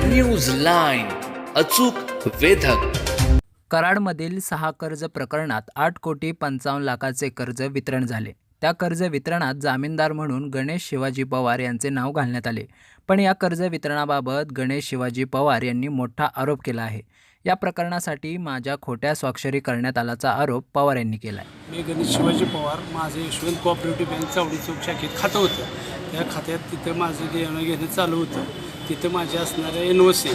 News line अचूक वेधक. कराडमधील सहा कर्ज प्रकरणात आठ कोटी पंचावन्न लाखाचे कर्ज वितरण झाले. त्या कर्ज वितरणात जामीनदार म्हणून गणेश शिवाजी पवार यांचे नाव घालण्यात आले. पण या कर्ज वितरणाबाबत गणेश शिवाजी पवार यांनी मोठा आरोप केला आहे. या प्रकरणासाठी माझ्या खोट्या स्वाक्षरी करण्यात आल्याचा आरोप पवार यांनी केला आहे मी गणेश शिवाजी पवार माझं यशवंत कोऑपरेटिव्ह बँक चावडी चौक शाखेत खातं होतं. त्या खात्यात तिथं माझं घेणं घेणं चालू होतं. तिथं माझे असणाऱ्या N O C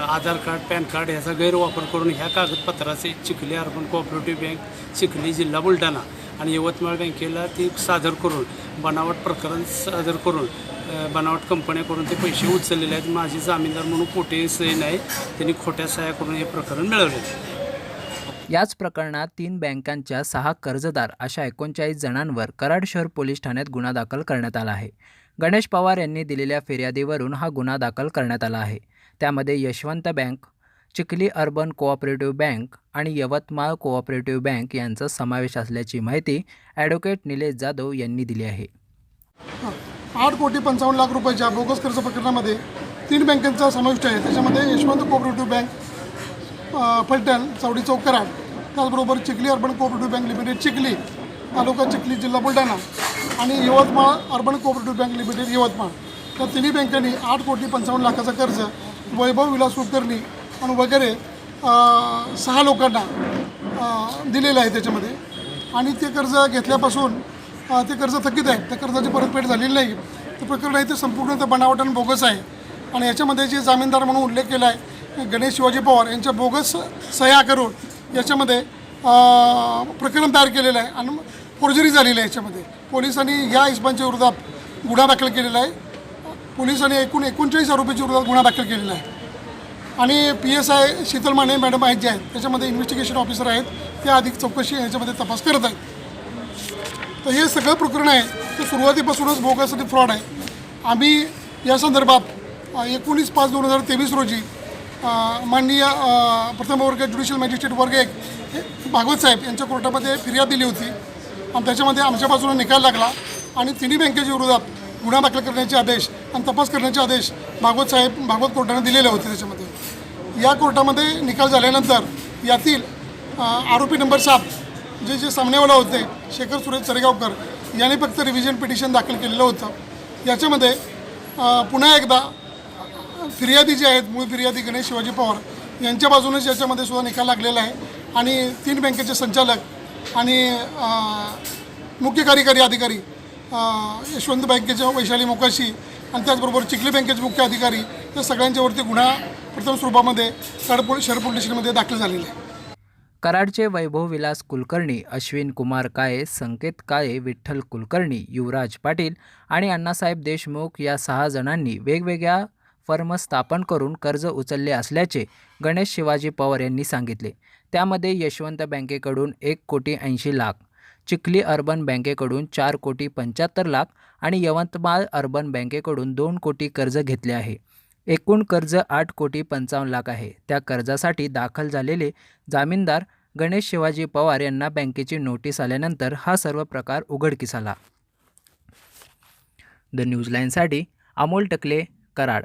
Aadhaar card PAN card ह्याचा गैरवापर करून ह्या कागदपत्राचे Chikhli urban cooperative bank Chikhli जिल्हा बुलढाणा आणि यवतमाळ बँकेला ती सादर करून बनावट प्रकरण सादर करून बनावट कंपन्याकडून ते पैसे उचललेले आहेत. माझे जामीनदार म्हणून कोठे सही नाही. त्यांनी खोट्या सह्या करून हे प्रकरण मिळवले याच प्रकरणात तीन बँकांच्या सहा कर्जदार अशा एकोणचाळीस जणांवर कराड शहर पोलीस ठाण्यात गुन्हा दाखल करण्यात आला आहे. गणेश पवार यांनी दिलेल्या फिर्यादीवरून हा गुन्हा दाखल करण्यात आला आहे. त्यामध्ये Yashwant bank Chikhli urban cooperative bank आणि यवतमाळ कोऑपरेटिव्ह बँक यांचा समावेश असल्याची माहिती ॲडव्होकेट निलेश जाधव यांनी दिली आहे. आठ कोटी पंचावन्न लाख रुपयाच्या बोगस कर्ज प्रकरणामध्ये तीन बँकांचा समाविष्ट आहे. त्याच्यामध्ये यशवंत कोऑपरेटिव्ह बँक अ, फलटण चावडी चौक कराड. त्याचबरोबर Chikhli urban cooperative bank limited Chikhli taluka Chikhli जिल्हा बुलढाणा आणि Yavatmal urban cooperative bank limited Yavatmal. त्या तिन्ही बँकांनी आठ कोटी पंचावन्न लाखाचं कर्ज वैभव विलास कुलकर्णी आणि वगैरे सहा लोकांना दिलेलं आहे त्याच्यामध्ये. आणि ते कर्ज घेतल्यापासून ते कर्ज थकीत आहे त्या कर्जाची परतफेड झालेली नाही. ते प्रकरण आहे ते संपूर्ण ते बनावट आणि बोगस आहे. आणि याच्यामध्ये जे जामीनदार म्हणून उल्लेख केला आहे गणेश शिवाजी पवार यांच्या बोगस सह्या करून याच्यामध्ये प्रकरण तयार केलेलं आहे आणि फोर्जरी झालेली आहे याच्यामध्ये. पोलिसांनी या इस्मांच्या विरोधात गुन्हा दाखल केलेला आहे. पोलिसांनी एकूण एकोणचाळीस आरोपीच्या विरोधात गुन्हा दाखल केलेला आहे. आणि P S I Sheetal Mane madam आहेत जे आहेत त्याच्यामध्ये इन्व्हेस्टिगेशन ऑफिसर आहेत ते अधिक चौकशी याच्यामध्ये तपास करत आहेत. तर हे सगळं प्रकरण आहे ते सुरुवातीपासूनच बोगस आणि फ्रॉड आहे. आम्ही या संदर्भात एकोणीस पाच दोन हजार तेवीस रोजी माननीय प्रथमवर्ग प्रथम वर्ग ज्युडिशियल मॅजिस्ट्रेट वर्ग एक हे भागवत साहेब यांच्या कोर्टामध्ये फिर्याद दिली होती. आणि त्याच्यामध्ये आमच्या बाजूने निकाल लागला आणि तिन्ही बँकेच्या विरोधात गुन्हा दाखल करण्याचे आदेश आणि तपास करण्याचे आदेश भागवत साहेब भागवत कोर्टाने दिलेले होते त्याच्यामध्ये. या कोर्टामध्ये निकाल झाल्यानंतर यातील आरोपी नंबर सात जे जे सामनेवाला होते शेखर सुरेश चरेगावकर यांनी फक्त रिव्हिजन पिटिशन दाखल केलेलं होतं. याच्यामध्ये पुन्हा एकदा फिर्यादी जे आहेत मूळ फिर्यादी गणेश शिवाजी पवार यांच्या बाजूनेच याच्यामध्ये सुद्धा निकाल लागलेला आहे. आणि तीन बँकेचे संचालक आणि मुख्य कार्यकारी अधिकारी यशवंत बँकेच्या वैशाली मोकाशी आणि त्याचबरोबर चिखली बँकेचे मुख्य अधिकारी या सगळ्यांच्यावरती गुन्हा प्रथम स्वरूपामध्ये कराड शहर पोलीस स्टेशनमध्ये दाखल झालेला आहे. कराडचे वैभव विलास कुलकर्णी अश्विन कुमार काळे संकेत काळे विठ्ठल कुलकर्णी युवराज पाटील आणि अण्णासाहेब देशमुख या सहा जणांनी वेगवेगळ्या फर्म स्थापन करून कर्ज उचलले असल्याचे गणेश शिवाजी पवार यांनी सांगितले. त्यामध्ये यशवंत बँकेकडून एक कोटी ऐंशी लाख चिखली अर्बन बँकेकडून चार कोटी पंच्याहत्तर लाख आणि यवतमाळ अर्बन बँकेकडून दोन कोटी कर्ज घेतले आहे. एकूण कर्ज आठ कोटी पंचावन्न लाख आहे. त्या कर्जासाठी दाखल झालेले जामीनदार गणेश शिवाजी पवार यांना बँकेची नोटीस आल्यानंतर हा सर्व प्रकार उघडकीस आला. The news लाईनसाठी Amol Takale Karad.